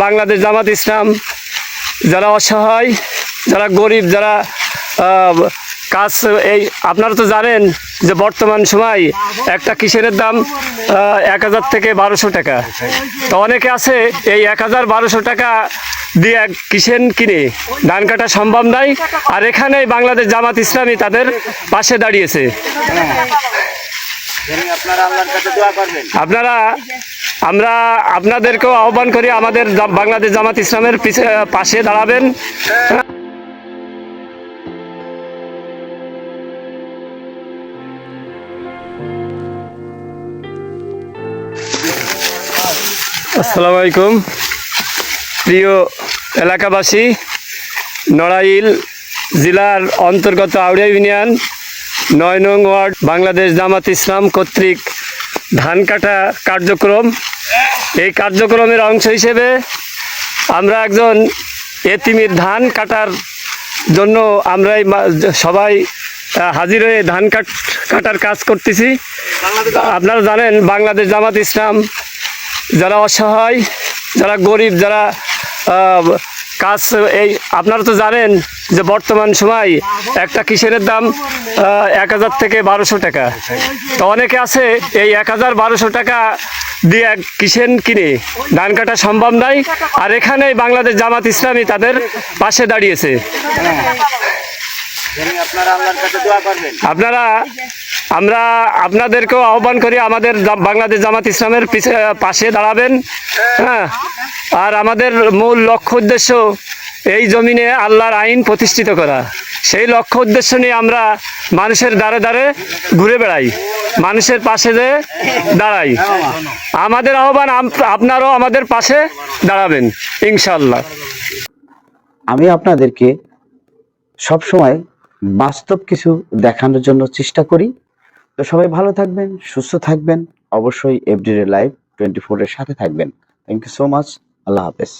বাংলাদেশ জামাত ইসলাম, যারা অসহায়, যারা গরিব, যারা কাজ এই আপনারা তো জানেন যে বর্তমান সময় একটা কিসের দাম এক হাজার থেকে বারোশো টাকা। তো অনেকে আছে এই এক হাজার বারোশো টাকা দিয়ে এক কিসেন কিনে, ধান কাটা সম্ভব নাই, আর এখানে বাংলাদেশ জামাত ইসলামী তাদের পাশে দাঁড়িয়েছে। আপনারা আমরা আপনাদেরকেও আহ্বান করি আমাদের বাংলাদেশ জামাত ইসলামের পাশে দাঁড়াবেন। আসসালামু আলাইকুম। প্রিয় এলাকাবাসী, নড়াইল জেলার অন্তর্গত আউড়িয়া ইউনিয়ন, নয় নং ওয়ার্ড, বাংলাদেশ জামাত ইসলাম কর্তৃক ধান কাটা কার্যক্রম। এই কার্যক্রমের অংশ হিসেবে আমরা একজন এতিমির ধান কাটার জন্য আমরা সবাই হাজির হয়ে ধান কাট কাটার কাজ করতেছি। আপনারা জানেন, বাংলাদেশ জামাত ইসলাম যারা অসহায়, যারা গরিব, যারা কাজ, এই আপনারা তো জানেন যে বর্তমান সময় একটা কিসের দাম এক হাজার থেকে বারোশো টাকা। তো অনেকে আছে এই এক হাজার বারোশো টাকা দিয়ে এক কিসেন কিনে। ধান কাটা সম্ভব নাই, আর এখানে বাংলাদেশ জামাত ইসলামী তাদের পাশে দাঁড়িয়েছে। আপনারা, আমরা আপনাদেরকেও আহ্বান করি, আমাদের বাংলাদেশ জামাত ইসলামের পাশে দাঁড়াবেন। হ্যাঁ। আর আমাদের মূল লক্ষ্য উদ্দেশ্য এই জমিনে আল্লাহর আইন প্রতিষ্ঠিত করা। সেই লক্ষ্য উদ্দেশ্য নিয়ে আমরা মানুষের দ্বারে দ্বারে ঘুরে বেড়াই, মানুষের পাশে যে দাঁড়াই। আমাদের আহ্বান আপ- আপনারাও আমাদের পাশে দাঁড়াবেন ইনশাল্লাহ আমি আপনাদেরকে সবসময় বাস্তব কিছু দেখানোর জন্য চেষ্টা করি। তো সবাই ভালো থাকবেন, সুস্থ থাকবেন, অবশ্যই এভরিডে লাইভ টোয়েন্টি ফোরের সাথে থাকবেন। থ্যাংক ইউ সো মাচ আল্লাহ হাফেজ।